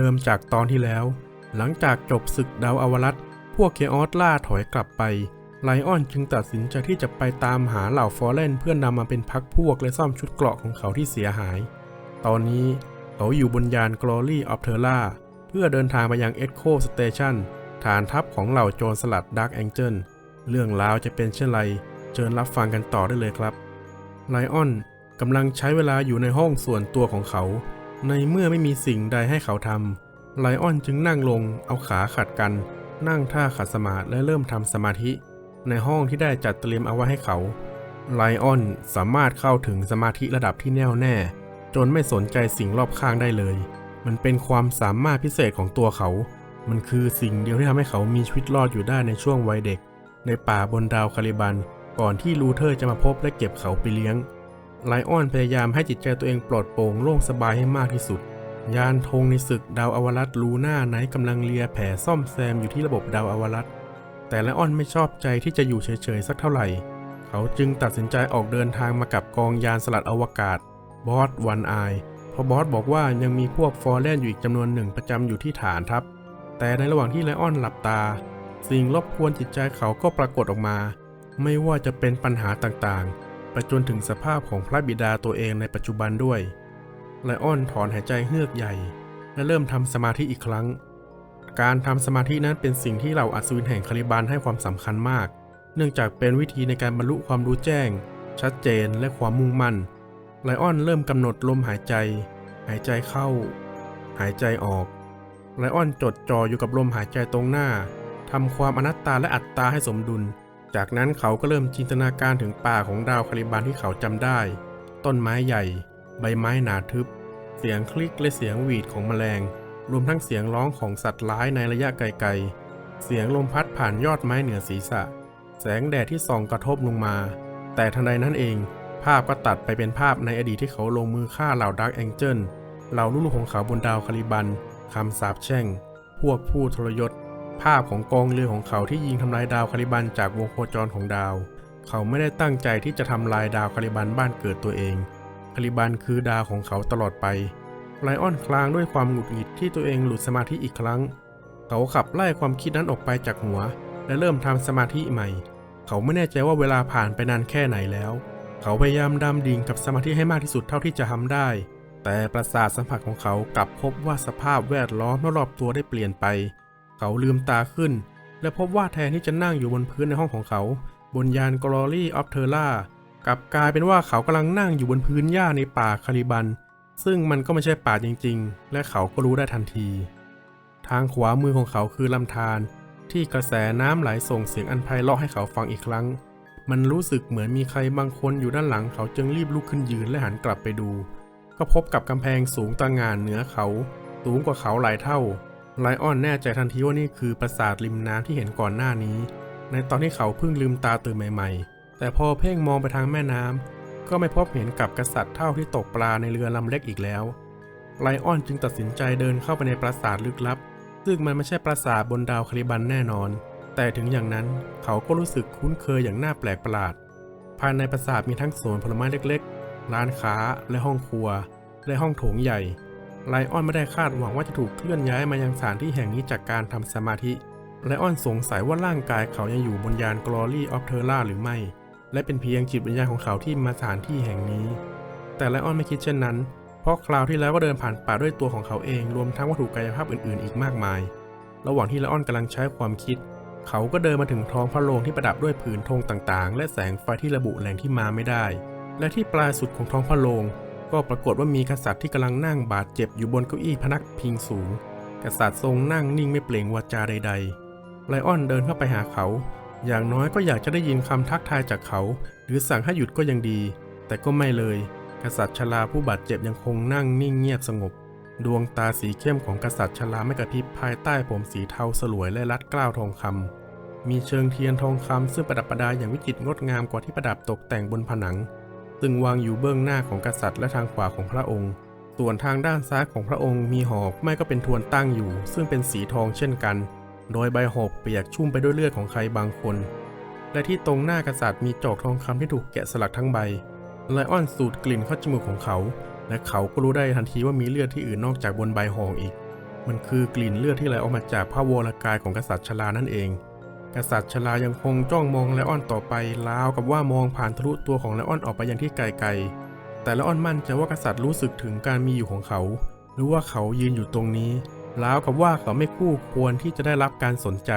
เดิมจากตอนที่แล้ว หลังจากจบศึกดาวอวรัตพวกเคออสล่าถอยกลับไป ไลออนจึงตัดสินใจที่จะไปตามหาเหล่าฟอร์เรนเพื่อนนำมาเป็นพักพวกและซ่อมชุดเกราะของเขาที่เสียหาย ตอนนี้เขาอยู่บนยาน Glory of Terra เพื่อเดินทางไปยัง Echo Station ฐานทัพของเหล่าโจรสลัด Dark Angel เรื่องราวจะเป็นเช่นไรเชิญรับฟังกันต่อได้เลยครับไลออนกำลังใช้เวลาอยู่ในห้องส่วนตัวของเขา ในเมื่อไม่มีสิ่งใดให้เขาทำไลออนจึงนั่งลงเอาขาขัดกัน นั่งท่าขัดสมาธิและเริ่มทำสมาธิ ในห้องที่ได้จัดเตรียมเอาไว้ให้เขาไลออนสามารถเข้าถึงสมาธิระดับที่แน่วแน่ จนไม่สนใจสิ่งรอบข้างได้เลย มันเป็นความสามารถพิเศษของตัวเขา มันคือสิ่งเดียวที่ทำให้เขามีชีวิตรอดอยู่ได้ในช่วงวัยเด็ก ในป่าบนดาวคาริบัน ก่อนที่ลูเทอร์จะมาพบและเก็บเขาไปเลี้ยง ไลออนพยายามให้จิตใจตัวเองปลอดโปร่งโล่งสบายให้มากที่สุด ยานธงในศึกดาวอวรัตลูน่าไนกำลังเลียแผ่ซ่อมแซมอยู่ที่ระบบดาวอวรัตแต่ไลออนไม่ชอบใจที่จะอยู่เฉยๆสักเท่าไหร่ เขาจึงตัดสินใจออกเดินทางมากับกองยานสลัดอวกาศบอสวันไอเพราะบอสบอกว่ายังมีพวกฟอร์เรนอยู่อีกจำนวนหนึ่งประจำอยู่ที่ฐานทัพ แต่ในระหว่างที่ไลออนหลับตา สิ่งรบกวนจิตใจเขาก็ปรากฏออกมา ไม่ว่าจะเป็นปัญหาต่างๆ ไปจนถึงสภาพของพระบิดาตัวเองในปัจจุบันด้วยไลออนถอนหายใจเฮือกใหญ่ และเริ่มทำสมาธิอีกครั้ง การทำสมาธินั้นเป็นสิ่งที่เหล่าอัศวินแห่งคาริบานให้ความสำคัญมาก เนื่องจากเป็นวิธีในการบรรลุความรู้แจ้ง ชัดเจนและความมุ่งมั่นไลออนเริ่มกำหนดลมหายใจ หายใจเข้า หายใจออกไลออนจดจ่ออยู่กับลมหายใจตรงหน้าทำความอนัตตาและอัตตาให้สมดุล จากนั้นเขาก็เริ่มจินตนาการถึงป่าของดาวคาริบานที่เขาจำได้ ต้นไม้ใหญ่ ใบไม้หนาทึบ เสียงคลิกและเสียงหวีดของแมลง รวมทั้งเสียงร้องของสัตว์ร้ายในระยะไกลๆ เสียงลมพัดผ่านยอดไม้เหนือศีรษะ แสงแดดที่ส่องกระทบลงมา แต่ทันใดนั้นเอง ภาพก็ตัดไปเป็นภาพในอดีตที่เขาลงมือฆ่าเหล่าดักแองเจิลเหล่าลูกของเขาบนดาวคาริบันคำสาปแช่ง พวกผู้ทรยศ ภาพของกองเรือของเขาที่ยิงทำลายดาวคาริบันจากวงโคจรของดาว เขาไม่ได้ตั้งใจที่จะทำลายดาวคาริบันบ้านเกิดตัวเอง คาริบันคือดาวของเขาตลอดไปไลออนคลางด้วยความหงุดหงิดที่ตัวเองหลุดสมาธิอีกครั้ง เขาขับไล่ความคิดนั้นออกไปจากหัว และเริ่มทำสมาธิใหม่ เขาไม่แน่ใจว่าเวลาผ่านไปนานแค่ไหนแล้ว เขาพยายามดำดิ่งกับสมาธิให้มากที่สุดเท่าที่จะทำได้ แต่ประสาทสัมผัสของเขากลับพบว่าสภาพแวดล้อมรอบตัวได้เปลี่ยนไป เขาลืมตาขึ้น และพบว่าแทนที่จะนั่งอยู่บนพื้นในห้องของเขา บนยาน Glory of Terra กลับกลายเป็นว่าเขากำลังนั่งอยู่บนพื้นหญ้าในป่าคาริบัน ซึ่งมันก็ไม่ใช่ป่าจริง ๆ และเขาก็รู้ได้ทันที ทางขวามือของเขาคือลำธารที่กระแสน้ำไหลส่งเสียงอันไพเราะให้เขาฟังอีกครั้ง มันรู้สึกเหมือนมีใครบางคนอยู่ด้านหลังเขาจึงรีบลุกขึ้นยืนและหันกลับไปดู ก็พบกับกำแพงสูงตางานเหนือเขา สูงกว่าเขาหลายเท่า ไลออนแน่ใจทันทีว่านี่คือปราสาทริมน้ำที่เห็นก่อนหน้านี้ ในตอนที่เขาเพิ่งลืมตาตื่นใหม่ ๆ แต่พอเพ่งมองไปทางแม่น้ำก็ไม่พบเห็นกับกษัตริย์เท่าที่ตกปลาในเรือลำเล็กอีกแล้ว ไลออนจึงตัดสินใจเดินเข้าไปในปราสาทลึกลับ ซึ่งมันไม่ใช่ปราสาทบนดาวคาริบันแน่นอน แต่ถึงอย่างนั้นเขาก็รู้สึกคุ้นเคยอย่างน่าแปลกประหลาด ภายในปราสาทมีทั้งสวนผลไม้เล็กๆ ร้านค้าและห้องครัว และห้องโถงใหญ่ ไลออนไม่ได้คาดหวังว่าจะถูกเคลื่อนย้ายมายังสถานที่แห่งนี้จากการทำสมาธิ ไลออนสงสัยว่าร่างกายเขายังอยู่บนยาน Glory of Terra หรือไม่ และเป็นเพียงจิตวิญญาณของเขาที่มาสถานที่แห่งนี้ แต่ไลออนไม่คิดเช่นนั้น เพราะคราวที่แล้วก็เดินผ่านป่าด้วยตัวของเขาเอง รวมทั้งวัตถุกายภาพอื่นๆ อีกมากมาย ระหว่างที่ไลออนกำลังใช้ความคิด เขาก็เดินมาถึงท้องพระโรงที่ประดับด้วยผืนธงต่างๆ และแสงไฟที่ระบุแหล่งที่มาไม่ได้ และที่ปลายสุดของท้องพระโรง ก็ปรากฏว่ามีกษัตริย์ที่กำลังนั่งบาดเจ็บอยู่บนเก้าอี้พนักพิงสูง กษัตริย์ทรงนั่งนิ่งไม่เปล่งวาจาใดๆไลออนเดินเข้าไปหาเขา อย่างน้อยก็อยากจะได้ยินคำทักทายจากเขา หรือสั่งให้หยุดก็ยังดี แต่ก็ไม่เลย กษัตริย์ชราผู้บาดเจ็บยังคงนั่งนิ่งเงียบสงบ ดวงตาสีเข้มของกษัตริย์ชราไม่กระพริบภายใต้ผมสีเทาสลวยและรัดกล้าวทองคำมีเชิงเทียนทองคำซึ่งประดับประดาอย่างวิจิตรงดงามกว่าที่ประดับตกแต่งบนผนัง ซึ่งวางอยู่เบื้องหน้าของกษัตริย์และทางขวาของพระองค์ ส่วนทางด้านซ้ายของพระองค์มีหอกไม่ก็เป็นทวนตั้งอยู่ ซึ่งเป็นสีทองเช่นกัน โดยใบหอกเปียกชุ่มไปด้วยเลือดของใครบางคน และที่ตรงหน้ากษัตริย์มีจอกทองคำที่ถูกแกะสลักทั้งใบไลออนสูดกลิ่นเข้าจมูกของเขา และเขาก็รู้ได้ทันทีว่ามีเลือดที่อื่นนอกจากบนใบหอกอีก มันคือกลิ่นเลือดที่ไหลออกมาจากพระวรกายของกษัตริย์ชรานั่นเอง กษัตริย์ชรายังคงจ้องมองไลออนต่อไปราวกับว่ามองผ่านทะลุตัวของไลออนออกไปยังที่ไกลๆ แต่ไลออนมั่นใจว่ากษัตริย์รู้สึกถึงการมีอยู่ของเขา หรือว่าเขายืนอยู่ตรงนี้ราวกับว่าเขาไม่คู่ควรที่จะได้รับการสนใจ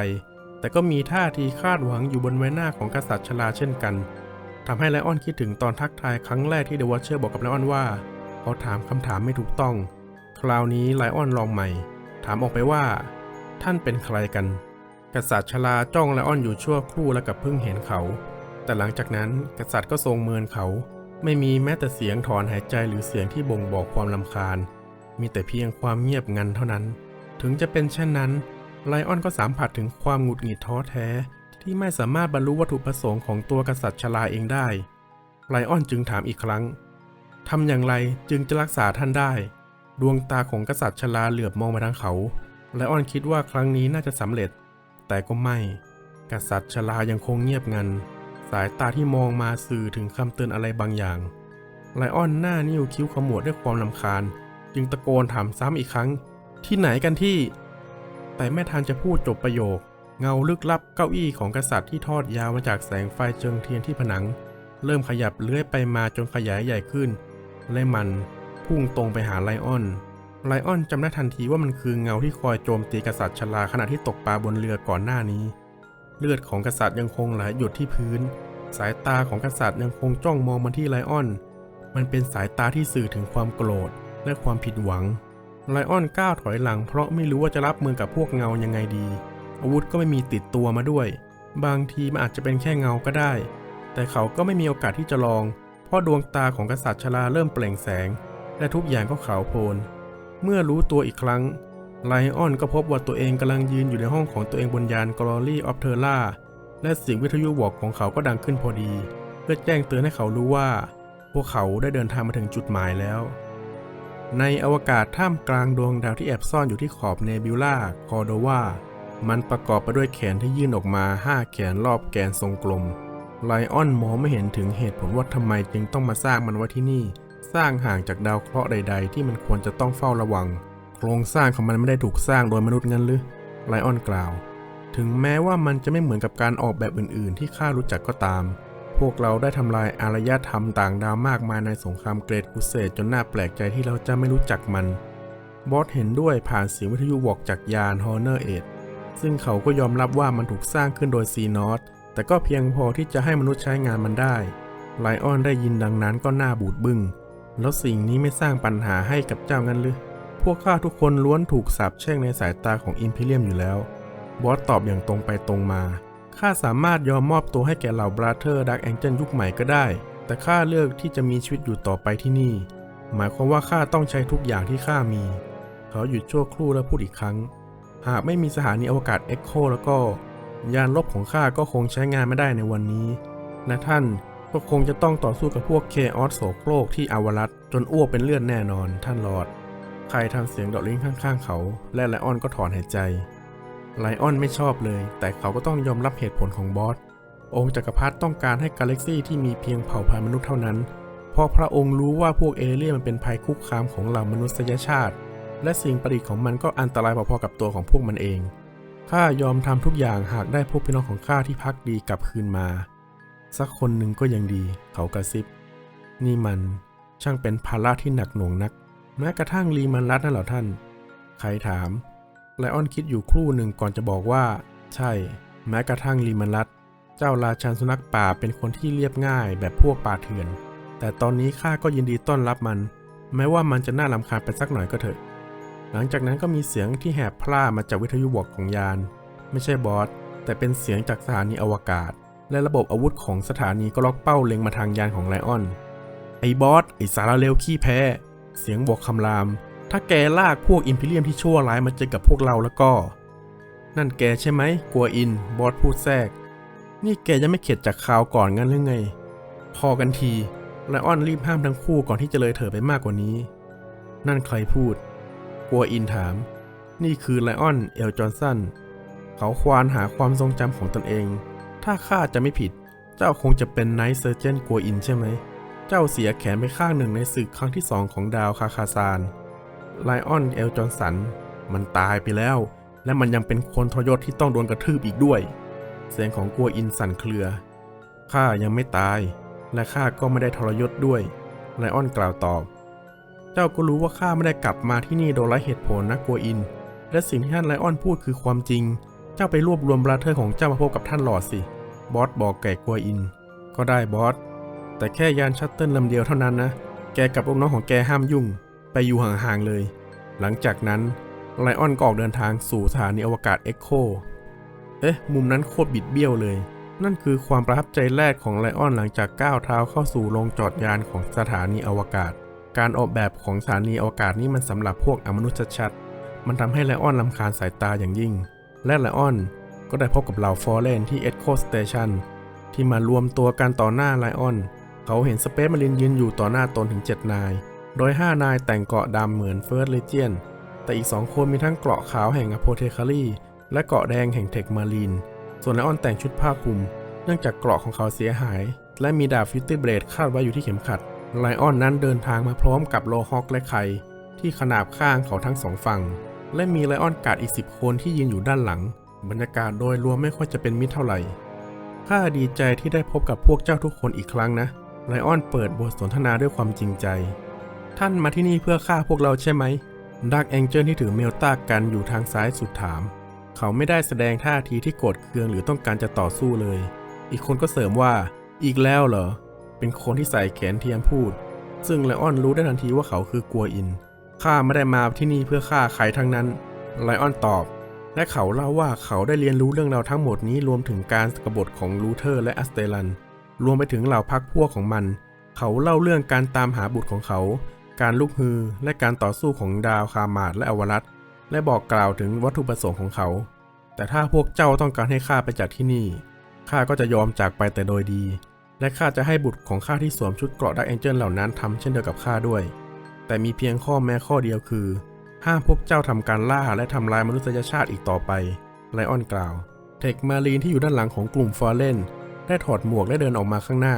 แต่ก็มีท่าทีคาดหวังอยู่บนใบหน้าของกษัตริย์ชราเช่นกันทำให้ไลออนคิดถึงตอนทักทายครั้งแรกที่เดอะวอชเชอร์บอกกับไลออนว่า เขาถามคำถามไม่ถูกต้อง คราวนี้ไลออนลองใหม่ ถามออกไปว่า ท่านเป็นใครกัน กษัตริย์ชราจ้องไลออนอยู่ชั่วครู่แล้วกับเพิ่งเห็นเขา แต่หลังจากนั้นกษัตริย์ก็ทรงเมินเขา ไม่มีแม้แต่เสียงถอนหายใจหรือเสียงที่บ่งบอกความลำคาญ มีแต่เพียงความเงียบงันเท่านั้น ถึงจะเป็นเช่นนั้น ไลออนก็สัมผัสถึงความหงุดหงิดท้อแท้ ที่ไม่สามารถบรรลุวัตถุประสงค์ของตัวกษัตริย์ชราเองได้ ไลออนจึงถามอีกครั้งทำอย่างไรจึงจะรักษาท่านได้ ดวงตาของกษัตริย์ชราเหลือบมองมาทางเขา ไลออนคิดว่าครั้งนี้น่าจะสำเร็จ แต่ก็ไม่ กษัตริย์ชรายังคงเงียบงัน สายตาที่มองมาสื่อถึงคำเตือนอะไรบางอย่าง ไลออนหน้านิ้วคิ้วขมวดด้วยความลำคาญ จึงตะโกนถามซ้ำอีกครั้ง ที่ไหนกันที่ แต่ไม่ทันจะพูดจบประโยค เงาลึกลับเก้าอี้ของกษัตริย์ที่ทอดยาวมาจากแสงไฟเจิงเทียนที่ผนัง เริ่มขยับเลื้อยไปมาจนขยายใหญ่ขึ้น และมันพุ่งตรงไปหาไลออน ไลออนจำได้ทันทีว่ามันคือเงาที่คอยโจมตีกษัตริย์ชราขณะที่ตกปลาบนเรือก่อนหน้านี้ เลือดของกษัตริย์ยังคงไหลหยดที่พื้น สายตาของกษัตริย์ยังคงจ้องมองมาที่ไลออน มันเป็นสายตาที่สื่อถึงความโกรธและความผิดหวัง ไลออนก้าวถอยหลังเพราะไม่รู้ว่าจะรับมือกับพวกเงายังไงดี อาวุธก็ไม่มีติดตัวมาด้วย บางทีมันอาจจะเป็นแค่เงาก็ได้ แต่เขาก็ไม่มีโอกาสที่จะลอง เพราะดวงตาของกษัตริย์ชราเริ่มเปล่งแสง และทุกอย่างก็ขาวโพลน เมื่อรู้ตัวอีกครั้งไลออนก็พบว่าตัวเองกำลังยืนอยู่ในห้องของตัวเองบนยาน Glory of Terra และเสียงวิทยุบอกของเขาก็ดังขึ้นพอดี เพื่อแจ้งเตือนให้เขารู้ว่า พวกเขาได้เดินทางมาถึงจุดหมายแล้ว ในอวกาศท่ามกลางดวงดาวที่แอบซ่อนอยู่ที่ขอบเนบิวลาคอโดวามันประกอบไปด้วยแขนที่ยื่นออกมา5แขนรอบแกนทรงกลมไลออนมองไม่เห็นถึงเหตุผลว่าทำไมจึงต้องมาสร้างมันไว้ที่นี่ สร้างห่างจากดาวเคราะห์ใด ๆ ที่มันควรจะต้องเฝ้าระวัง โครงสร้างของมันไม่ได้ถูกสร้างโดยมนุษย์งั้นหรือไลออนกล่าว ถึงแม้ว่ามันจะไม่เหมือนกับการออกแบบอื่น ๆ ที่ข้ารู้จักก็ตาม พวกเราได้ทำลายอารยธรรมต่างดาวมากมายในสงครามเกรดกุเซตจนน่าแปลกใจที่เราจะไม่รู้จักมัน บอสเห็นด้วยผ่านเสียงวิทยุบอกจากยานฮอร์เนอร์เอ็ดซึ่งเขาก็ยอมรับว่ามันถูกสร้างขึ้นโดยซีนอตแต่ก็เพียงพอที่จะให้มนุษย์ใช้งานมันได้ไลออนได้ยินดังนั้นก็หน้าบูดบึง้ง แล้วสิ่งนี้ไม่สร้างปัญหาให้กับเจ้างั้นหรือ พวกข้าทุกคนล้วนถูกสาปแช่งในสายตาของอิมพีเรียมอยู่แล้ว บอสตอบอย่างตรงไปตรงมา ข้าสามารถยอมมอบตัวให้แก่เหล่าบราเธอร์ดักแองเจิลยุคใหม่ก็ได้ แต่ข้าเลือกที่จะมีชีวิตอยู่ต่อไปที่นี่ หมายความว่าข้าต้องใช้ทุกอย่างที่ข้ามี เขาหยุดชั่วครู่แล้วพูดอีกครั้ง หากไม่มีสถานีอวกาศเอ็กโคแล้วก็ ยานลบของข้าก็คงใช้งานไม่ได้ในวันนี้และท่าน ก็คงจะต้องต่อสู้กับพวกเคออสโสโครกที่อาวรัตจนอ้วกเป็นเลือดแน่นอนท่านลอดใครทำเสียงดอดลิงข้างๆเขา และไลออนก็ถอนหายใจไลออนไม่ชอบเลย แต่เขาก็ต้องยอมรับเหตุผลของบอส องค์จักรพรรดิต้องการให้กาแล็กซี่ที่มีเพียงเผ่าพันธุ์มนุษย์เท่านั้น เพราะพระองค์รู้ว่าพวกเอเลี่ยนมันเป็นภัยคุกคามของเหล่ามนุษยชาติ และสิ่งประดิษฐ์ของมันก็อันตรายพอๆกับตัวของพวกมันเอง ข้ายอมทำทุกอย่างหากได้พวกพี่น้องของข้าที่พักดีกลับคืนมา สักคนหนึ่งก็ยังดี เขากระซิบ นี่มันช่างเป็นภาระที่หนักหน่วงนัก แม้กระทั่งลีมันรัดนั่นเหรอท่าน ใครถาม ไลออนคิดอยู่ครู่หนึ่งก่อนจะบอกว่า ใช่ แม้กระทั่งลีมันรัด เจ้าราชันสุนัขป่าเป็นคนที่เรียบง่ายแบบพวกป่าเถื่อน แต่ตอนนี้ข้าก็ยินดีต้อนรับมัน แม้ว่ามันจะน่ารำคาญไปสักหน่อยก็เถอะ หลังจากนั้นก็มีเสียงที่แหบพล่ามาจากวิทยุบอกของยาน ไม่ใช่บอสแต่เป็นเสียงจากสถานีอวกาศ และระบบอาวุธของสถานีก็ล็อกเป้าเล็งมาทางยานของไลออน ไอ้บอสไอ้สารเลวขี้แพ้ เสียงบอกคำราม ถ้าแกลากพวกอิมพีเรียมที่ชั่วร้ายมาเจอกับพวกเราแล้วก็ นั่นแกใช่ไหมกลัวอิน บอสพูดแทรก นี่แกยังไม่เข็ดจากข่าวก่อนงั้นหรือไง พอกันทีไลออนรีบห้ามทั้งคู่ก่อนที่จะเลยเถิดไปมากกว่านี้ นั่นใครพูด กลัวอินถาม นี่คือไลออน เอลจอห์นสัน เขาควานหาความทรงจำของตนเอง ถ้าข้าจะไม่ผิด เจ้าคงจะเป็นไนท์เซอร์เจนกัวอินใช่ไหม เจ้าเสียแขนไปข้างหนึ่งในศึกครั้งที่สองของดาวคาคาซานไลออนเอลจอนสัน มันตายไปแล้ว และมันยังเป็นคนทรยศที่ต้องโดนกระทืบอีกด้วย เสียงของกัวอินสั่นเครือ ข้ายังไม่ตาย และข้าก็ไม่ได้ทรยศด้วย ไลออนกล่าวตอบ เจ้าก็รู้ว่าข้าไม่ได้กลับมาที่นี่โดยไร้เหตุผลนะกัวอิน และสิ่งที่ท่านไลออนพูดคือความจริง เจ้าไปรวบรวมบราเธอร์ของเจ้ามาพบกับท่านหลอดสิ บอสบอกแก่กัวอิน ก็ได้บอส แต่แค่ยานชัตเติลลำเดียวเท่านั้นนะ แกกับลูกน้องของแกห้ามยุ่ง ไปอยู่ห่างๆเลย หลังจากนั้นไลออนก็ออกเดินทางสู่สถานีอวกาศเอ็กโค เอ๊ะ มุมนั้นโคตรบิดเบี้ยวเลย นั่นคือความประทับใจแรกของไลออนหลังจากก้าวเท้าเข้าสู่โรงจอดยานของสถานีอวกาศ การออกแบบของสถานีอวกาศนี้มันสำหรับพวกอมนุษย์ชัดๆมันทำให้ไลออนลำคาญสายตาอย่างยิ่ง และไลออน ก็ได้พบกับเหล่าฟอร์เรนที่เอ็กโคสเตชันที่มารวมตัวกันต่อหน้าไลออน เขาเห็นสเปซมารินยืนอยู่ต่อหน้าตนถึง 7 นาย โดย 5 นายแต่งเกราะดำเหมือนเฟิร์สเลเจียนแต่อีก 2 คนมีทั้งเกราะขาวแห่งอโพเทคารีและเกราะแดงแห่งเทคมารีน ส่วนไลออนแต่งชุดผ้าคลุม เนื่องจากเกราะของเขาเสียหาย และมีดาบฟิตตี้เบลดคาดไว้อยู่ที่เข็มขัด ไลออนนั้นเดินทางมาพร้อมกับโลฮอกและไคที่ขนาบข้างเขาทั้งสองฝั่ง และมีไลออนการ์ดอีก 10 คนที่ยืนอยู่ด้านหลัง บรรยากาศโดยรวมไม่ค่อยจะเป็นมิตรเท่าไหร่ ข้าดีใจที่ได้พบกับพวกเจ้าทุกคนอีกครั้งนะ ไลออนเปิดบทสนทนาด้วยความจริงใจ ท่านมาที่นี่เพื่อฆ่าพวกเราใช่ไหม ดักแองเจิลที่ถือเมลตากันอยู่ทางซ้ายสุดถาม เขาไม่ได้แสดงท่าทีที่โกรธเคืองหรือต้องการจะต่อสู้เลย อีกคนก็เสริมว่า อีกแล้วเหรอ เป็นคนที่ใส่แขนเทียมพูด ซึ่งไลออนรู้ได้ทันทีว่าเขาคือกัวอิน ข้าไม่ได้มาที่นี่เพื่อฆ่าใครทั้งนั้น ไลออนตอบ และเขาเล่าว่าเขาได้เรียนรู้เรื่องราวทั้งหมดนี้รวมถึงการกบฏของลูเทอร์และอัสเตลัน รวมไปถึงเหล่าพักพวกของมัน เขาเล่าเรื่องการตามหาบุตรของเขา การลุกฮือ และการต่อสู้ของดาวคามาดและอวรัตและบอกกล่าวถึงวัตถุประสงค์ของเขา แต่ถ้าพวกเจ้าต้องการให้ข้าไปจากที่นี่ ข้าก็จะยอมจากไปแต่โดยดี และข้าจะให้บุตรของข้าที่สวมชุดเกราะดักแองเจิลเหล่านั้นทำเช่นเดียวกับข้าด้วย แต่มีเพียงข้อแม้ข้อเดียวคือ ห้ามพวกเจ้าทำการล่าและทำลายมนุษยชาติอีกต่อไปไลออนกล่าว เทคมารีนที่อยู่ด้านหลังของกลุ่มฟอร์เรนได้ถอดหมวกและเดินออกมาข้างหน้า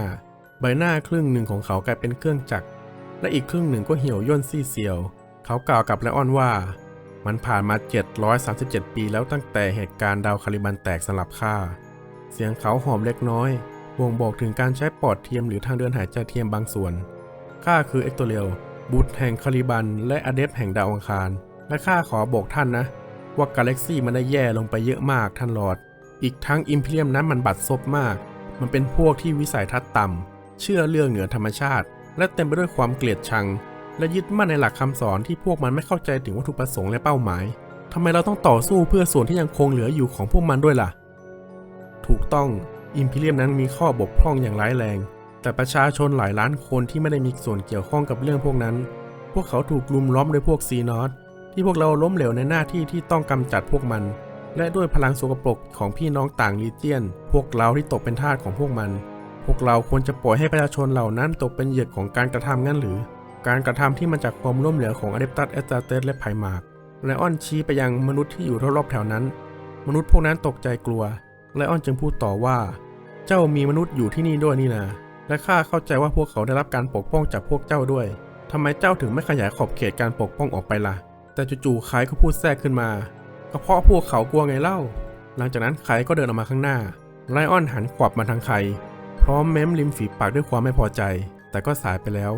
ใบหน้าครึ่งหนึ่งของเขากลายเป็นเครื่องจักร และอีกครึ่งหนึ่งก็เหี่ยวย่นซีเซียว เขากล่าวกับไลออนว่า มันผ่านมา 737 ปีแล้วตั้งแต่เหตุการณ์ดาวคาริบันแตกสลับค่า เสียงเขาหอมเล็กน้อยบ่งบอกถึงการใช้ปอดเทียมหรือทางเดินหายใจเทียมบางส่วนข้าคือเอ็กโตเรียล บุตรแห่งคาริบัน และอเดฟแห่งดาวอังคาร และข้าขอบอกท่านนะ ว่ากาแล็กซี่มันได้แย่ลงไปเยอะมากท่านลอด อีกทั้งอิมพีเรียมนั้นมันบัดซบมาก มันเป็นพวกที่วิสัยทัศน์ต่ำ เชื่อเรื่องเหนือธรรมชาติ และเต็มไปด้วยความเกลียดชัง และยึดมั่นในหลักคำสอนที่พวกมันไม่เข้าใจถึงวัตถุประสงค์และเป้าหมายทำไมเราต้องต่อสู้เพื่อส่วนที่ยังคงเหลืออยู่ของพวกมันด้วยล่ะ ถูกต้อง อิมพีเรียมนั้นมีข้อบกพร่องอย่างร้ายแรง แต่ประชาชนหลายล้านคนที่ไม่ได้มีส่วนเกี่ยวข้องกับเรื่องพวกนั้น พวกเขาถูกลุมล้อมด้วยพวกซีนอสที่พวกเราล้มเหลวในหน้าที่ที่ต้องกำจัดพวกมัน และด้วยพลังสกปรกของพี่น้องต่างลีเจียน พวกเราที่ตกเป็นทาสของพวกมัน พวกเราควรจะปล่อยให้ประชาชนเหล่านั้นตกเป็นเหยื่อของการกระทำงั้นหรือ การกระทำที่มาจากความล้มเหลวของอเดปตัสเอสตาเตสและไพมาร์กไลออนชี้ไปยังมนุษย์ที่อยู่รอบๆแถวนั้น มนุษย์พวกนั้นตกใจกลัวไละอ้อนจึงพูดต่อว่า เจ้ามีมนุษย์อยู่ที่นี่ด้วยนี่นะ และข้าเข้าใจว่าพวกเขาได้รับการปกป้องจากพวกเจ้าด้วยทำไมเจ้าถึงไม่ขยายขอบเขตการปกป้องออกไปล่ะ แต่จู่ๆไคก็พูดแทรกขึ้นมาก็เพราะพวกเขากลัวไงเล่า หลังจากนั้นไคก็เดินออกมาข้างหน้า ไลออนหันขวับมาทางไคพร้อมเม้มริมฝีปากด้วยความไม่พอใจ แต่ก็สายไปแล้ว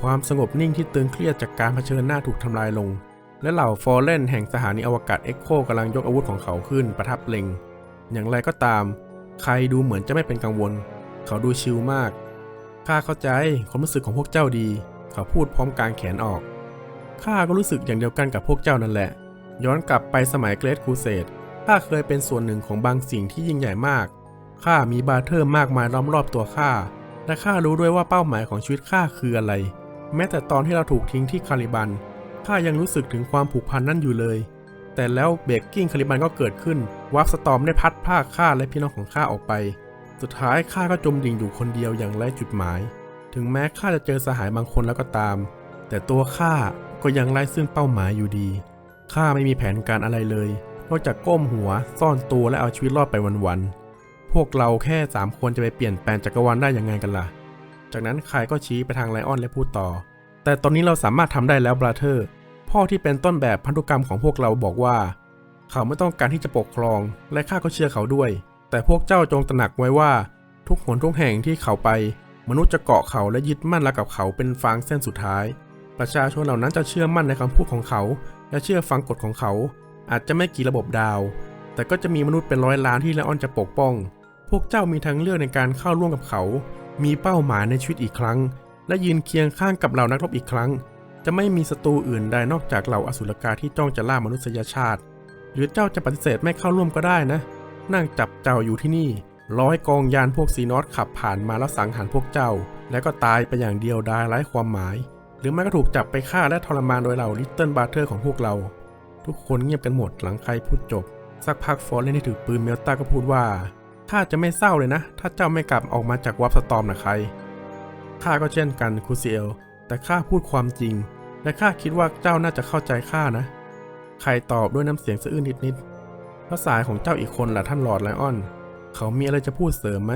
ความสงบนิ่งที่ตึงเครียดจากการเผชิญหน้าถูกทำลายลง และเหล่าฟอร์เรนแห่งสถานีอวกาศเอ็กโคกำลังยกอาวุธของเขาขึ้นประทับเล็ง อย่างไรก็ตาม ใครดูเหมือนจะไม่เป็นกังวล เขาดูชิลมาก ข้าเข้าใจความรู้สึกของพวกเจ้าดี เขาพูดพร้อมกางแขนออก ข้าก็รู้สึกอย่างเดียวกันกับพวกเจ้านั่นแหละ ย้อนกลับไปสมัยเกรทครูเสดข้าเคยเป็นส่วนหนึ่งของบางสิ่งที่ยิ่งใหญ่มาก ข้ามีบาเทอร์มากมายล้อมรอบตัวข้า และข้ารู้ด้วยว่าเป้าหมายของชีวิตข้าคืออะไร แม้แต่ตอนที่เราถูกทิ้งที่คาริบัน ข้ายังรู้สึกถึงความผูกพันนั่นอยู่เลย แต่แล้วเบรกกิ้งคาริบันก็เกิดขึ้น วาร์ปสตอมได้พัดพาข้าและพี่น้องของข้าออกไป สุดท้ายข้าก็จมดิ่งอยู่คนเดียวอย่างไร้จุดหมาย ถึงแม้ข้าจะเจอสหายบางคนแล้วก็ตาม แต่ตัวข้าก็ยังไร้ซึ่งเป้าหมายอยู่ดี ข้าไม่มีแผนการอะไรเลย นอกจากก้มหัว ซ่อนตัวและเอาชีวิตรอดไปวันๆ พวกเราแค่สามคนจะไปเปลี่ยนแปลงจักรวาลได้ยังไงกันล่ะ จากนั้นใครก็ชี้ไปทางไลออนและพูดต่อ แต่ตอนนี้เราสามารถทำได้แล้วบราเธอร์ พ่อที่เป็นต้นแบบพันธุกรรมของพวกเราบอกว่า เขาไม่ต้องการที่จะปกครอง และข้าก็เชื่อเขาด้วย แต่พวกเจ้าจงตระหนักไว้ว่า ทุกหนทุกแห่งที่เขาไป มนุษย์จะเกาะเขาและยึดมั่นรักกับเขาเป็นฟางเส้นสุดท้าย ประชาชนเหล่านั้นจะเชื่อมั่นในคำพูดของเขา และเชื่อฟังกฎของเขา อาจจะไม่กี่ระบบดาว แต่ก็จะมีมนุษย์เป็นร้อยล้านที่ละออนจะปกป้อง พวกเจ้ามีทางเลือกในการเข้าร่วมกับเขา มีเป้าหมายในชีวิตอีกครั้ง และยืนเคียงข้างกับเหล่านักรบอีกครั้ง จะไม่มีศัตรูอื่นใดนอกจากเหล่าอสุรกายที่จ้องจะล่ามนุษยชาติ หรือเจ้าจะปฏิเสธไม่เข้าร่วมก็ได้นะ นั่งจับเจ้าอยู่ที่นี่ร้อยกองยานพวกซีนอสขับผ่านมาแล้วสังหารพวกเจ้า แล้วก็ตายไปอย่างเดียวดายไร้ความหมาย หรือไม่ก็ถูกจับไปฆ่าและทรมานโดยเหล่าลิตเติ้ลบาร์เทอร์ของพวกเรา ทุกคนเงียบกันหมดหลังใครพูดจบ สักพักฟอร์เรนที่ถือปืนเมลต้าก็พูดว่าข้าจะไม่เศร้าเลยนะ ถ้าเจ้าไม่กลับออกมาจากวับสตอมนะใครข้าก็เช่นกันคูซิเอลแต่ข้าพูดความจริง และข้าคิดว่าเจ้าน่าจะเข้าใจข้านะ ใครตอบด้วยน้ำเสียงสะอื้นนิดๆ แล้วสายของเจ้าอีกคนล่ะท่านลอร์ดไลออน เขามีอะไรจะพูดเสริมไหม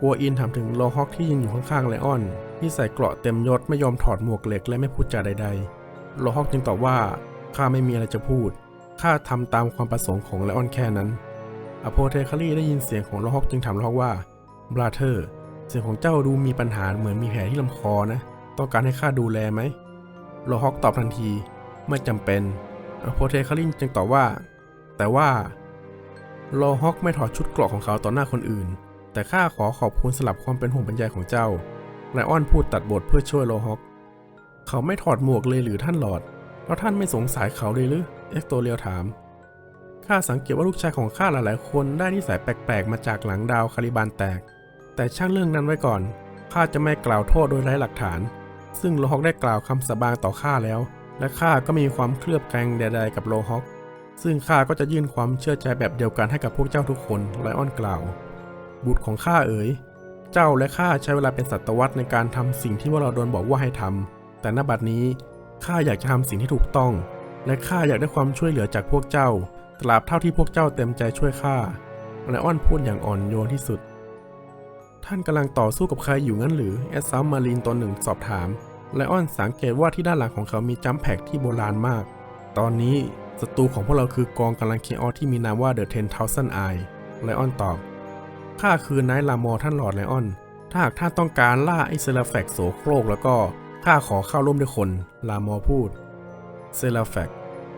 กัวอินถามถึงโลฮอกที่ยืนอยู่ข้างๆไลออน ที่ใส่เกราะเต็มยศไม่ยอมถอดหมวกเหล็กและไม่พูดจาใดๆ โลฮอกจึงตอบว่าข้าไม่มีอะไรจะพูดข้าทำตามความประสงค์ของไลออนแค่นั้นอโพเทคารีได้ยินเสียงของโลฮอกจึงถามโลฮอกว่าบราเธอร์เสียงของเจ้าดูมีปัญหาเหมือนมีแผลที่ลำคอนะ ต้องการให้ข้าดูแลไหมโลฮอกตอบทันทีไม่จำเป็นอโพเทคารีจึงตอบว่า แต่ว่า โลฮอกไม่ถอดชุดเกราะของเขาต่อหน้าคนอื่น แต่ข้าขอขอบคุณสลับความเป็นห่วงเป็นใยของเจ้าไลออนพูดตัดบทเพื่อช่วยโลฮอก เขาไม่ถอดหมวกเลยหรือท่านหลอด แล้วท่านไม่สงสัยเขาเลยหรือ เอ็กโตเรียวถาม ข้าสังเกตว่าลูกชายของข้าหลายๆ คนได้นิสัยแปลกๆ มาจากหลังดาวคาริบานแตก แต่ช่างเรื่องนั้นไว้ก่อน ข้าจะไม่กล่าวโทษโดยไร้หลักฐาน ซึ่งโลฮอกได้กล่าวคำสาบานต่อข้าแล้ว และข้าก็มีความเคลือบแคลงใด ๆ กับโลฮอก ซึ่งข้าก็จะยื่นความเชื่อใจแบบเดียวกันให้กับพวกเจ้าทุกคนไลออนกล่าว บุตรของข้าเอ๋ย เจ้าและข้าใช้เวลาเป็นศตวรรษในการทำสิ่งที่ว่าเราโดนบอกว่าให้ทำแต่ณบัดนี้ข้าอยากจะทำสิ่งที่ถูกต้อง และข้าอยากได้ความช่วยเหลือจากพวกเจ้า ตราบเท่าที่พวกเจ้าเต็มใจช่วยข้าไลออนพูดอย่างอ่อนโยนที่สุด ท่านกำลังต่อสู้กับใครอยู่งั้นหรือแอสซัมมารีนตนหนึ่งสอบถามไลออนสังเกตว่าที่ด้านหลังของเขามีจัมแพกที่โบราณมาก ตอนนี้ ศัตรูของพวกเราคือกองกำลังเคออสที่มีนามว่าเดอะเทนเทลซันไอไลออนตอบ ข้าคือนายลามอท่านหลอดไลออน ถ้าหากท่านต้องการล่าไอเซลาแฟกโสโครกแล้วก็ข้าขอเข้าร่วมด้วยคน ลามอพูด เซลาแฟก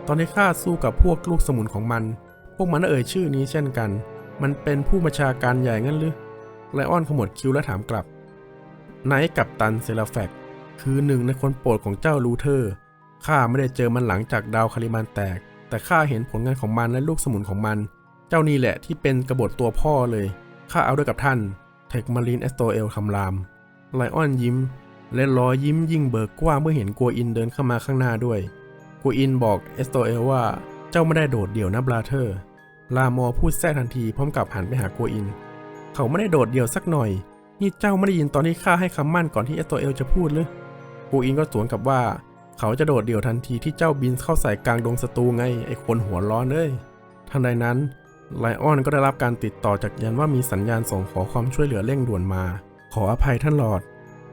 ตอนที่ข้าสู้กับพวกลูกสมุนของมัน พวกมันเอ่ยชื่อนี้เช่นกัน มันเป็นผู้บัญชาการใหญ่งั้นหรือ ไลออนขมวดคิ้วและถามกลับนท์กับตันเซลาแฟกคือหนึ่งในคนโปรดของเจ้าลูเทอร์ ข้าไม่ได้เจอมันหลังจากดาวคาริมานแตก แต่ข้าเห็นผลงานของมันและลูกสมุนของมัน เจ้านี่แหละที่เป็นกบฏตัวพ่อเลย ข้าเอาด้วยกับท่าน เทคมารีนเอสโตเอลคำราม ไลออนยิ้ม และรอยิ้มยิ่งเบิกกว้างเมื่อเห็นกัวอินเดินเข้ามาข้างหน้าด้วย กัวอินบอกเอสโตเอลว่า เจ้าไม่ได้โดดเดี่ยวนะบราเธอร์ ลามอพูดแทรกทันทีพร้อมกับหันไปหากัวอิน เขาไม่ได้โดดเดี่ยวสักหน่อย นี่เจ้าไม่ได้ยินตอนที่ข้าให้คำมั่นก่อนที่เอสโตเอลจะพูดหรือกัวอินก็สวนกลับว่า เขาจะโดดเดี่ยวทันทีที่เจ้าบินเข้าใส่กลางดงศัตรูไงไอ้คนหัวร้อนเอ้ยทันใดนั้นไลออนก็ได้รับการติดต่อจากยันว่ามีสัญญาณส่งขอความช่วยเหลือเร่งด่วนมา ขออภัยท่านหลอด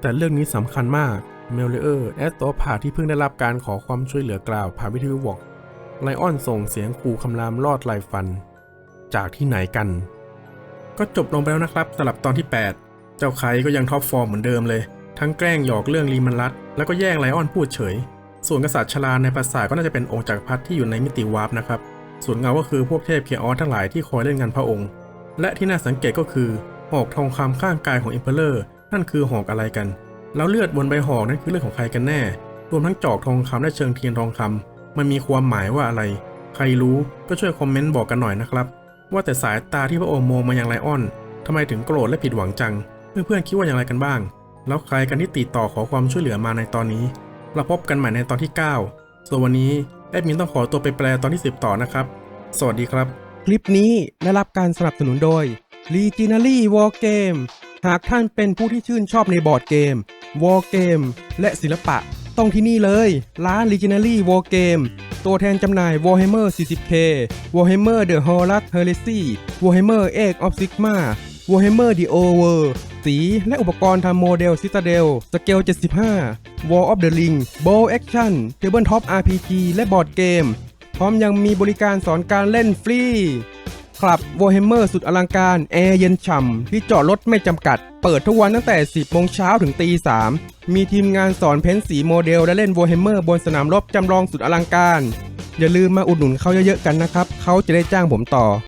แต่เรื่องนี้สำคัญมากเมลเลอร์แอสโตพาที่เพิ่งได้รับการขอความช่วยเหลือกล่าวผ่านวิทยุบอกไลออนส่งเสียงขู่คำรามลอดไหลฟัน จากที่ไหนกัน ก็จบลงไปแล้วนะครับสำหรับตอนที่ 8 เจ้าไคก็ยังท็อปฟอร์มเหมือนเดิมเลย ทั้งแกล้งหยอกเรื่องรีมันรัดแล้วก็แย่งไลออนพูดเฉย ส่วนกษัตริย์ชราในปราสาทก็น่าจะเป็นองค์จักรพรรดิที่อยู่ในมิติวาร์ปนะครับ ส่วนเงาก็คือพวกเทพเคออสทั้งหลายที่คอยเล่นงานพระองค์ และที่น่าสังเกตก็คือหอกทองคำข้างกายของอิมเพลเลอร์นั่นคือหอกอะไรกัน แล้วเลือดบนใบหอกนั่นคือเลือดของใครกันแน่ รวมทั้งจอกทองคำและเชิงเทียนทองคำมันมีความหมายว่าอะไร ใครรู้ก็ช่วยคอมเมนต์บอกกันหน่อยนะครับ ว่าแต่สายตาที่พระองค์มองมายังไลออนทำไมถึงโกรธและผิดหวังจัง เพื่อนๆคิดว่าอย่างไรกันบ้าง แล้วใครกันที่ติดต่อขอความช่วยเหลือมาในตอนนี้ เราพบกันใหม่ในตอนที่ 9 ส่วนวันนี้แอดมินต้องขอตัวไปแปลตอนที่ 10 ต่อนะครับ สวัสดีครับ คลิปนี้ได้รับการสนับสนุนโดย Legendary War Game หากท่านเป็นผู้ที่ชื่นชอบในบอร์ดเกม War Game และศิลปะ ต้องที่นี่เลย ร้าน Legendary War Game ตัวแทนจำหน่าย Warhammer 40k Warhammer The Horus Heresy Warhammer Age of Sigma Warhammer The Overworld สี และอุปกรณ์ทำโมเดลซิตาเดลสเกล 75 Wall of the Ring Bow Action Tabletop RPG และบอร์ดเกม พร้อมยังมีบริการสอนการเล่นฟรีคลับวอ r เฮมเมอร์สุดอลังการ แอร์เย็นฉ่ำ ที่จอดรถไม่จำกัด เปิดทุกวันตั้งแต่ 10โมงเช้าถึงตี 3 มีทีมงานสอนเพ้นสีโมเดลและเล่นวอ r เฮมเมอร์บนสนามรบจำลองสุดอลังการ อย่าลืมมาอุดหนุนเขาเยอะๆกันนะครับ เขาจะได้จ้างผมต่อ